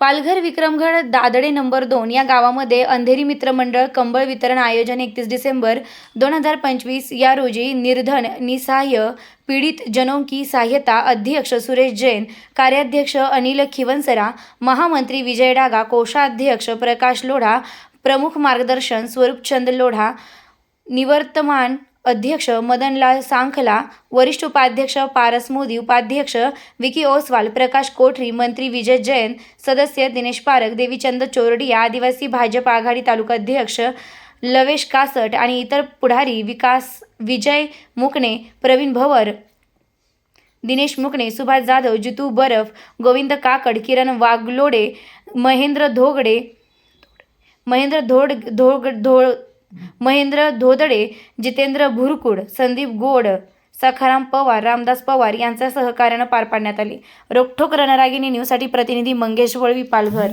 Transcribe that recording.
Palghar Vikramgad दादडे number दोन या गावामध्ये अंधेरी मित्र मंडळ कंबळ वितरण आयोजन एकतीस डिसेंबर दोन हजार पंचवीस या रोजी निर्धन निसहाय्य पीडित जनों की सहायता अध्यक्ष सुरेश जैन कार्याध्यक्ष अनिल खिवनसरा महामंत्री विजय डागा कोषाध्यक्ष प्रकाश लोढा प्रमुख मार्गदर्शन स्वरूपचंद लोढा निवर्तमान अध्यक्ष मदनलाल सांखला वरिष्ठ उपाध्यक्ष पारस मोदी उपाध्यक्ष विकी ओसवाल प्रकाश कोठरी मंत्री विजय जैन सदस्य दिनेश पारख देवीचंद चोरडिया आदिवासी भाजप आघाडी तालुका अध्यक्ष लवेश कासट आणि इतर पुढारी विकास विजय मुकणे प्रवीण भवर दिनेश मुकणे सुभाष जाधव जितू बरफ गोविंद काकड किरण वागलोडे महेंद्र धोगडे महेंद्र धोड धोग धो महेंद्र धोदडे जितेंद्र भुरकुड संदीप गोड सखाराम पवार रामदास पवार यांच्या सहकार्यानं पार पाडण्यात आली. रोखोक रणरागिणी न्यूजसाठी प्रतिनिधी मंगेश वळवी पालघर.